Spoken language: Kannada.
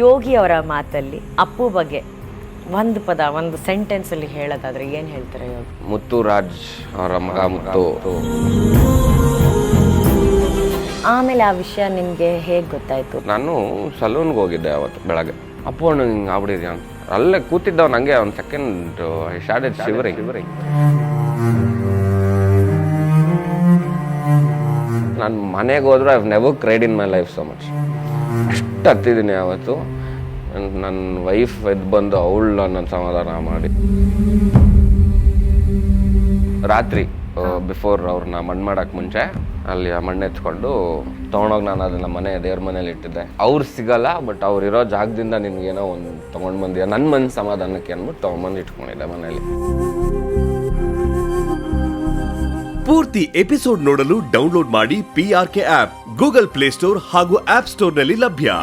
ಯೋಗಿ ಅವರ ಮಾತಲ್ಲಿ ಅಪ್ಪು ಬಗ್ಗೆ ಒಂದು ಪದ ಒಂದು ಸೆಂಟೆನ್ಸ್ ಅಲ್ಲಿ ಹೇಳೋದಾದ್ರೆ ಏನ್ ಹೇಳ್ತಾರೆ ಯೋಗಿ? ಮುತ್ತು ರಾಜ್ ಅವರ ಮಗ ಮುತ್ತು. ಆಮೇಲೆ ಆ ವಿಷಯ ನಿಮ್ಗೆ ಹೇಗ್ ಗೊತ್ತಾಯ್ತು? ನಾನು ಸಲೂನ್ಗೆ ಹೋಗಿದ್ದೆ ಅವತ್ತು ಬೆಳಗ್ಗೆ. ಅಪ್ಪು ಅಣ್ಣ ಹಿಂಗೆ ಆಗ್ಬಿಟ್ಟಿದ್ಯಾ ಅಂತ. ಅಲ್ಲೇ ಕೂತಿದ್ದವ್ ನಂಗೆ ಒಂದು ಸೆಕೆಂಡ್ ಶಾಡೆ ಶಿವರಿ ಶಿವರಿ. ನಾನು ಮನೆಗೆ ಹೋದ್ರೆ I never cried in my life so much ಅಷ್ಟು ಹತ್ತಿದ್ದೀನಿ ಆವತ್ತು ನನ್ನ ವೈಫ್ ಎದ್ದು ಬಂದು ಅವಳು ನನ್ನ ಸಮಾಧಾನ ಮಾಡಿ. ರಾತ್ರಿ ಬಿಫೋರ್ ಅವ್ರನ್ನ ಮಣ್ಣು ಮಾಡೋಕ್ಕೆ ಮುಂಚೆ, ಅಲ್ಲಿ ಆ ಮಣ್ಣು ಎತ್ಕೊಂಡು ತೊಗೊಂಡೋಗಿ ನಾನು ಅದನ್ನ ಮನೆ, ದೇವ್ರ ಮನೇಲಿ ಇಟ್ಟಿದ್ದೆ. ಅವ್ರು ಸಿಗಲ್ಲ ಬಟ್ ಅವ್ರು ಇರೋ ಜಾಗದಿಂದ ನಿನ್ಗೇನೋ ಒಂದು ತೊಗೊಂಡು ಬಂದಿಯ? ನನ್ನ ಮನ ಸಮಾಧಾನಕ್ಕೆ ಅಂದ್ಬಿಟ್ಟು ತೊಗೊಂಬಂದು ಇಟ್ಕೊಂಡಿದ್ದೆ ಮನೇಲಿ. ಪೂರ್ತಿ ಎಪಿಸೋಡ್ ನೋಡಲು ಡೌನ್ಲೋಡ್ ಮಾಡಿ PRK app Google play store ಹಾಗೂ ಆಪ್ ಸ್ಟೋರ್ನಲ್ಲಿ ಲಭ್ಯ.